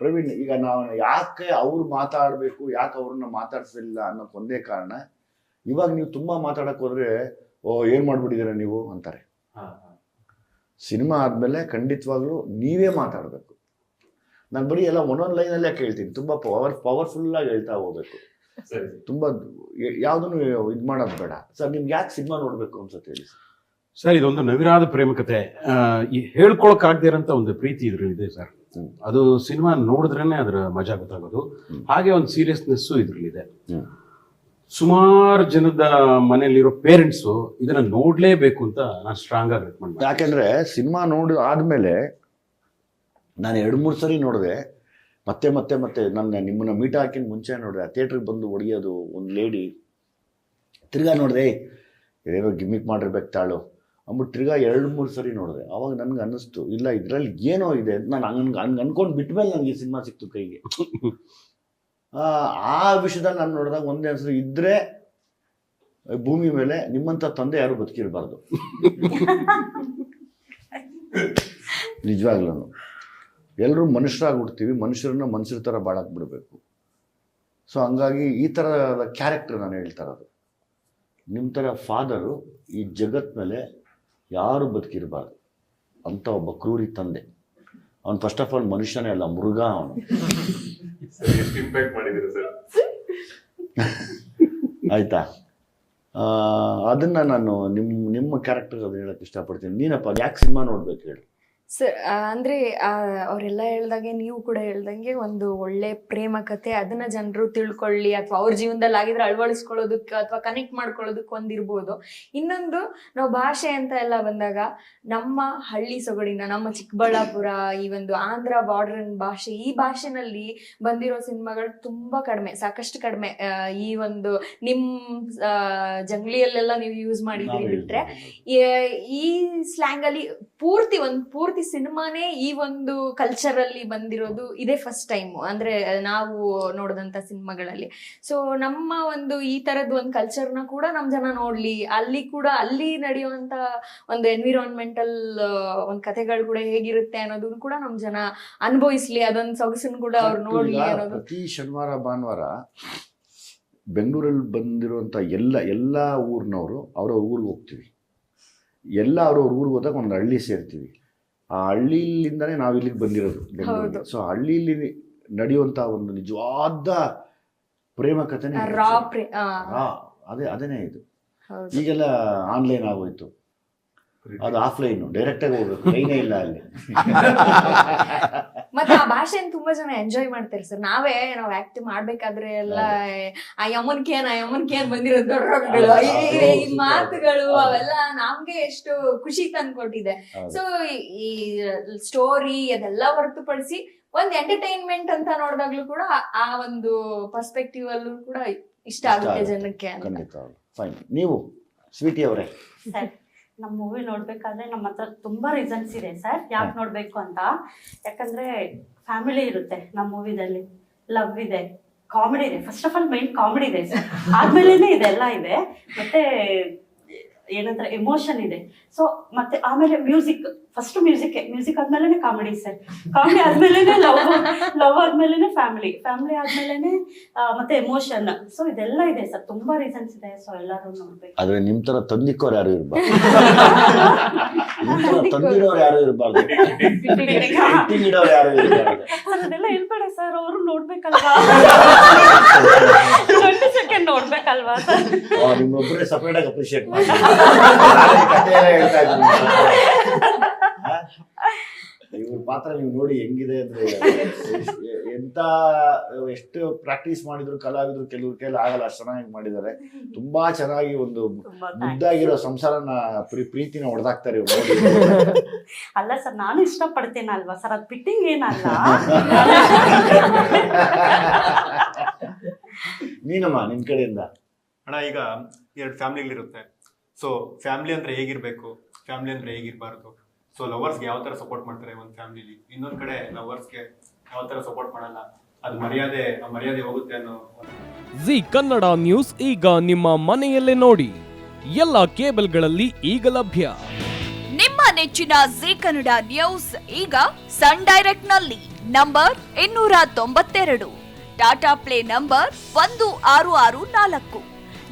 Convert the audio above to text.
ಪ್ರವೀಣ್ ಈಗ ನಾವು ಯಾಕೆ ಅವ್ರು ಮಾತಾಡಬೇಕು ಯಾಕೆ ಅವ್ರನ್ನ ಮಾತಾಡಿಸಲಿಲ್ಲ ಅನ್ನೋಕ್ಕೊಂದೇ ಒಂದೇ ಕಾರಣ ಇವಾಗ ನೀವು ತುಂಬ ಮಾತಾಡಕ್ಕೆ ಹೋದ್ರೆ ಓ ಏನು ಮಾಡ್ಬಿಟ್ಟಿದ್ದೀರ ನೀವು ಅಂತಾರೆ. ಸಿನಿಮಾ ಆದಮೇಲೆ ಖಂಡಿತವಾಗ್ಲೂ ನೀವೇ ಮಾತಾಡಬೇಕು. ನಾನು ಬರೀ ಎಲ್ಲ ಒಂದೊಂದು ಲೈನಲ್ಲೇ ಕೇಳ್ತೀನಿ ತುಂಬ ಪವರ್ ಪವರ್ಫುಲ್ಲಾಗಿ ಹೇಳ್ತಾ ಹೋಗ್ಬೇಕು. ಸರಿ ತುಂಬಾ ಯಾವ್ದನ್ನು ಇದು ಮಾಡೋದು ಬೇಡ. ಸರ್ ನಿಮ್ಗೆ ಯಾಕೆ ಸಿನಿಮಾ ನೋಡಬೇಕು ಅನ್ಸುತ್ತೆ ಹೇಳಿ ಸರ್? ಸರ್ ಇದೊಂದು ನವಿರಾದ ಪ್ರೇಮಕತೆ ಈ ಹೇಳ್ಕೊಳಕ್ಕಾಗದೇ ಇರೋಂಥ ಒಂದು ಪ್ರೀತಿ ಇದ್ರಲ್ಲಿದೆ ಸರ್. ಹ್ಮ್. ಅದು ಸಿನಿಮಾ ನೋಡಿದ್ರೇನೆ ಅದರ ಮಜಾ ಗೊತ್ತಾಗೋದು. ಹಾಗೆ ಒಂದು ಸೀರಿಯಸ್ನೆಸ್ಸು ಇದ್ರಲ್ಲಿದೆ. ಸುಮಾರು ಜನದ ಮನೆಯಲ್ಲಿರೋ ಪೇರೆಂಟ್ಸು ಇದನ್ನ ನೋಡಲೇಬೇಕು ಅಂತ ನಾನು ಸ್ಟ್ರಾಂಗ್ ಆಗಿ ರೆಕಮೆಂಡ್ ಮಾಡ್ತೀನಿ. ಯಾಕೆಂದರೆ ಸಿನಿಮಾ ನೋಡಿ ಆದಮೇಲೆ ನಾನು ಎರಡು ಮೂರು ಸರಿ ನೋಡಿದೆ. ಮತ್ತೆ ಮತ್ತೆ ಮತ್ತೆ ನನ್ನ ನಿಮ್ಮನ್ನ ಮೀಟ್ ಹಾಕಿನ ಮುಂಚೆ ನೋಡಿದೆ. ಥಿಯೇಟ್ರಿಗೆ ಬಂದು ಹೊಡಿಯೋದು ಒಂದು ಲೇಡಿ ತಿರ್ಗಾ ನೋಡಿದೆ ಏನೋ ಗಿಮ್ಮಿಕ್ ಮಾಡಿರ್ಬೇಕು ತಾಳು. ಅಂದ್ಬಿಟ್ಟು ತಿರ್ಗಾ ಎರಡು ಮೂರು ಸರಿ ನೋಡಿದೆ. ಅವಾಗ ನನಗೆ ಅನ್ನಿಸ್ತು ಇಲ್ಲ ಇದರಲ್ಲಿ ಏನೋ ಇದೆ ನಾನು ಹಂಗೆ ಹಂಗೆ ಅನ್ಕೊಂಡು ಬಿಟ್ಮೇಲೆ ನನಗೆ ಈ ಸಿನಿಮಾ ಸಿಕ್ತು ಕೈಗೆ. ಆ, ವಿಷಯದಲ್ಲಿ ನಾನು ನೋಡಿದಾಗ ಒಂದೇ ಅನಿಸ್ತು ಇದ್ರೆ ಭೂಮಿ ಮೇಲೆ ನಿಮ್ಮಂಥ ತಂದೆ ಯಾರು ಬದುಕಿರಬಾರ್ದು. ನಿಜವಾಗ್ಲೂ ಎಲ್ಲರೂ ಮನುಷ್ಯರಾಗಿ ಹುಡ್ತೀವಿ ಮನುಷ್ಯರನ್ನ ಮನುಷ್ಯರ ಥರ ಬಾಳಕ್ಕೆ ಬಿಡಬೇಕು ಸೊ ಹಂಗಾಗಿ ಈ ಥರದ ಕ್ಯಾರೆಕ್ಟರ್ ನಾನು ಹೇಳ್ತಾ ಇರೋದು. ನಿಮ್ಮ ಥರ ಫಾದರು ಈ ಜಗತ್ ಮೇಲೆ ಯಾರು ಬದುಕಿರಬಾರ್ದು? ಅಂತ ಒಬ್ಬ ಕ್ರೂರಿ ತಂದೆ. ಅವನು ಫಸ್ಟ್ ಆಫ್ ಆಲ್ ಮನುಷ್ಯನೇ ಅಲ್ಲ ಮೃಗ ಅವನು. ಆಯ್ತಾ? ಅದನ್ನ ನಾನು ನಿಮ್ಮ ನಿಮ್ಮ ಕ್ಯಾರೆಕ್ಟರ್ ಅದನ್ನ ಹೇಳಕ್ಕೆ ಇಷ್ಟಪಡ್ತೀನಿ. ನೀನಪ್ಪ ಯಾಕೆ ಸಿನಿಮಾ ನೋಡ್ಬೇಕು ಹೇಳು. ಸರ್ ಅಂದ್ರೆ ಅವರೆಲ್ಲ ಹೇಳ್ದಾಗೆ ನೀವು ಕೂಡ ಹೇಳ್ದಂಗೆ ಒಂದು ಒಳ್ಳೆ ಪ್ರೇಮ ಕತೆ ಅದನ್ನ ಜನರು ತಿಳ್ಕೊಳ್ಳಿ ಅಥವಾ ಅವ್ರ ಜೀವನದಲ್ಲಿ ಆಗಿದ್ರೆ ಅಳವಡಿಸ್ಕೊಳ್ಳೋದಕ್ಕೆ ಅಥವಾ ಕನೆಕ್ಟ್ ಮಾಡ್ಕೊಳ್ಳೋದಕ್ಕೆ ಒಂದಿರ್ಬೋದು. ಇನ್ನೊಂದು ನಾವು ಭಾಷೆ ಅಂತ ಎಲ್ಲ ಬಂದಾಗ ನಮ್ಮ ಹಳ್ಳಿ ಸೊಗಡಿನ ನಮ್ಮ ಚಿಕ್ಕಬಳ್ಳಾಪುರ ಈ ಒಂದು ಆಂಧ್ರ ಬಾರ್ಡರ್ ಭಾಷೆ ಈ ಭಾಷೆನಲ್ಲಿ ಬಂದಿರೋ ಸಿನಿಮಾಗಳು ತುಂಬಾ ಕಡಿಮೆ ಸಾಕಷ್ಟು ಕಡಿಮೆ. ಈ ಒಂದು ನಿಮ್ ಆ, ಜಂಗ್ಲಿಯಲ್ಲೆಲ್ಲ ನೀವು ಯೂಸ್ ಮಾಡಿದ್ರಿ ಬಿಟ್ರೆ ಈ- ಸ್ಲ್ಯಾಂಗಲ್ಲಿ ಪೂರ್ತಿ ಒಂದು ಪೂರ್ತಿ ಸಿನಿಮಾನೇ ಈ ಒಂದು ಕಲ್ಚರ್ ಅಲ್ಲಿ ಬಂದಿರೋದು ಇದೇ ಫಸ್ಟ್ ಟೈಮ್ ಅಂದ್ರೆ ನಾವು ನೋಡಿದಂತ ಸಿನಿಮಾಗಳಲ್ಲಿ. ಸೊ ನಮ್ಮ ಒಂದು ಈ ತರದ್ ಒಂದು ನ ಕೂಡ ನಮ್ ಜನ ನೋಡ್ಲಿ. ಅಲ್ಲಿ ಕೂಡ ಅಲ್ಲಿ ನಡೆಯುವಂತ ಒಂದು ಎನ್ವಿರಾನ್ಮೆಂಟಲ್ ಒಂದ್ ಕಥೆಗಳು ಕೂಡ ಹೇಗಿರುತ್ತೆ ಅನ್ನೋದನ್ನ ಕೂಡ ನಮ್ ಜನ ಅನುಭವಿಸ್ಲಿ. ಅದೊಂದು ಸೊಗಸನ್ ಕೂಡ ಅವ್ರು ನೋಡ್ಲಿ ಅನ್ನೋದು. ಪ್ರತಿ ಶನಿವಾರ ಭಾನುವಾರ ಬೆಂಗಳೂರಲ್ಲಿ ಬಂದಿರುವಂಥ ಎಲ್ಲ ಎಲ್ಲ ಊರಿನವರು ಅವ್ರವ್ರ ಊರಿಗೆ ಹೋಗ್ತೀವಿ. ಎಲ್ಲ ಅವ್ರವ್ರ ಊರಿಗೆ ಹೋದಾಗ ಒಂದು ಹಳ್ಳಿ ಸೇರ್ತೀವಿ. ಆ ಹಳ್ಳಿಯಿಂದನೇ ನಾವು ಇಲ್ಲಿಗೆ ಬಂದಿರೋದು ಬೆಂಗಳೂರಿಗೆ. ಸೊ ಹಳ್ಳಿಯಲ್ಲಿ ನಡೆಯುವಂಥ ಒಂದು ನಿಜವಾದ ಪ್ರೇಮ ಕಥೆನೇ ರಾ ಅದೇ ಅದೇನೇ ಇದು. ಈಗೆಲ್ಲ ಆನ್ಲೈನ್ ಆಗೋಯ್ತು. ಅದು ಆಫ್ಲೈನ್ ಡೈರೆಕ್ಟ್ ಆಗಿ ಹೋಗ್ಬೇಕು. ಲೈನೇ ಇಲ್ಲ ಅಲ್ಲಿ. ಮತ್ತೆ ಆ ಭಾಷೆನ ತುಂಬಾ ಜನ ಎಂಜಾಯ್ ಮಾಡ್ತಾರೆ ಸರ್ ನಾವೇ ನಾವ್ ಆಕ್ಟ್ ಮಾಡ್ಬೇಕಾದ್ರೆ ಎಲ್ಲ ಆ ಯಮನ್ ಕೇನ್ ಆ ಯಮನ್ ಕೇನ್ ಬಂದಿರೋ ದೊಡ್ಡಗಳು ಈ ಮಾತುಗಳು ಅವೆಲ್ಲ ನಮ್ಗೆ ಎಷ್ಟು ಖುಷಿ ತಂದ್ಕೊಟ್ಟಿದೆ. ಸೊ ಈ ಸ್ಟೋರಿ ಅದೆಲ್ಲ ಹೊರತುಪಡಿಸಿ ಒಂದ್ ಎಂಟರ್ಟೈನ್ಮೆಂಟ್ ಅಂತ ನೋಡಿದಾಗ್ಲೂ ಕೂಡ ಆ- ಒಂದು ಪರ್ಸ್ಪೆಕ್ಟಿವ್ ಅಲ್ಲೂ ಕೂಡ ಇಷ್ಟ ಆಗುತ್ತೆ. ಜನಕ್ಕೆ ಅಂತ. ಖಂಡಿತ ಫೈನ್ ನೀವು ಸ್ವೀಟಿ ಅವರೇ. ಸರ್ ನಮ್ಮ ಮೂವಿ ನೋಡ್ಬೇಕಾದ್ರೆ ನಮ್ಮ ಹತ್ರ ತುಂಬಾ ರೀಸನ್ಸ್ ಇದೆ ಸರ್ ಯಾಕೆ ನೋಡ್ಬೇಕು ಅಂತ. ಯಾಕಂದ್ರೆ ಫ್ಯಾಮಿಲಿ ಇರುತ್ತೆ ನಮ್ಮ ಮೂವಿದಲ್ಲಿ ಲವ್ ಇದೆ ಕಾಮಿಡಿ ಇದೆ. First of all main comedy ಇದೆ ಸರ್. ಆದ್ಮೇಲೆನೆ ಇದೆಲ್ಲ ಇದೆ. ಮತ್ತೆ ಏನಂದ್ರೆ ಎಮೋಷನ್ ಇದೆ. ಸೊ ಮತ್ತೆ ಆಮೇಲೆ ಮ್ಯೂಸಿಕ್ ಫಸ್ಟ್ ಮ್ಯೂಸಿಕ್ ಮ್ಯೂಸಿಕ್ ಆದ್ಮೇಲೆ ಕಾಮಿಡಿ ಸರ್. ಕಾಮಿಡಿ ಆದ್ಮೇಲೆ ಲವ್ ಲವ್ ಆದ್ಮೇಲೆ ಫ್ಯಾಮಿಲಿ ಫ್ಯಾಮಿಲಿ ಆದ್ಮೇಲೆ ಮತ್ತೆ ಎಮೋಷನ್ ಸೊ ಇದೆಲ್ಲ ಇದೆ ಸರ್. ತುಂಬಾ ರೀಸನ್ಸ್ ಇದೆ. ಸೊ ಎಲ್ಲರೂ ನೋಡ್ಬೇಕು. ಆದ್ರೆ ನಿಮ್ ತರ ತಂದಿಕ್ಕೋರು ಯಾರು ಇರ್ಬಾರ್ದು? ನಿಮ್ ತರ ತಂದಿರೋರು ಯಾರು ಇರ್ಬಾರ್ದು? ಇಡೋರು ಯಾರು ಇರಬಾರ್ದು? ಸರ್ ಅದೆಲ್ಲ ಹೇಳ್ಬೇಡ ಸರ್. ಅವರು ನೋಡ್ಬೇಕಲ್ವಾ ಟ್ವೆಂಟಿ ಸೆಕೆಂಡ್ ನೋಡ್ಬೇಕಲ್ವಾ ಸರ್ ನಿಮ್ಮೊಬ್ಬರೇ ಸಪರೇಟ್ ಆಗಿ ಅಪ್ರಿಶಿಯೇಟ್ ಮಾಡಿ ಹೇಳ್ತಾ ಇದ್ದೀನಿ ಇವ್ರ ಪಾತ್ರ ನೀವು ನೋಡಿ ಹೆಂಗಿದೆ ಅಂದ್ರೆ ಎಂತ ಎಷ್ಟು ಪ್ರಾಕ್ಟೀಸ್ ಮಾಡಿದ್ರು ಕಲಾವಿದ್ರು ಕೆಲವ್ರ ಕೈಲಿ ಆಗಲ್ಲ ಅಷ್ಟು ಚೆನ್ನಾಗಿ ಮಾಡಿದ್ದಾರೆ. ತುಂಬಾ ಚೆನ್ನಾಗಿ ಒಂದು. ಮುದ್ದಾಗಿರೋ ಸಂಸಾರನ ಪ್ರೀ- ಪ್ರೀತಿನ ಹೊಡೆದಾಕ್ತಾರೆ ಇವ್ರು ಅಲ್ಲ ಸರ್ ನಾನು ಇಷ್ಟಪಡ್ತೇನಲ್ವಾ ಸರ್? ಅದು ಫಿಟ್ಟಿಂಗ್ ಏನಲ್ಲ. ನೀನಮ್ಮ ನಿನ್ ಕಡೆಯಿಂದ. ಅಣ್ಣ ಈಗ ಎರಡು ಫ್ಯಾಮಿಲಿಗಳಿರುತ್ತೆ. ಸೊ ಫ್ಯಾಮಿಲಿ ಅಂದ್ರೆ ಹೇಗಿರ್ಬೇಕು? ಫ್ಯಾಮಿಲಿ ಅಂದ್ರೆ ಹೇಗಿರಬಾರ್ದು? ಸೊ ಲವರ್ಸ್ಗೆ ಯಾವ ಥರ ಸಪೋರ್ಟ್ ಮಾಡ್ತಾರೆ ಒಂದು ಫ್ಯಾಮಿಲಿಲಿ? ಇನ್ನೊಂದು ಕಡೆ ಲವರ್ಸ್ಗೆ ಯಾವ ಥರ ಸಪೋರ್ಟ್ ಮಾಡಲ್ಲ? ಅದು ಮರ್ಯಾದೆ ಆ ಮರ್ಯಾದೆ ಹೋಗುತ್ತೆ ಅನ್ನೋ ಜಿ ಕನ್ನಡ ನ್ಯೂಸ್ ಈಗ ನಿಮ್ಮ ಮನೆಯಲ್ಲೇ ನೋಡಿ. ಎಲ್ಲ ಕೇಬಲ್ಗಳಲ್ಲಿ ಈಗ ಲಭ್ಯ. ನಿಮ್ಮ ನೆಚ್ಚಿನ ಜಿ ಕನ್ನಡ ನ್ಯೂಸ್ ಈಗ ಸನ್ ಡೈರೆಕ್ಟ್ನಲ್ಲಿ ನಂಬರ್ ಇನ್ನೂರ ತೊಂಬತ್ತೆರಡು. ಟಾಟಾ ಪ್ಲೇ ನಂಬರ್ ಒಂದು ಆರು ಆರು ನಾಲ್ಕು.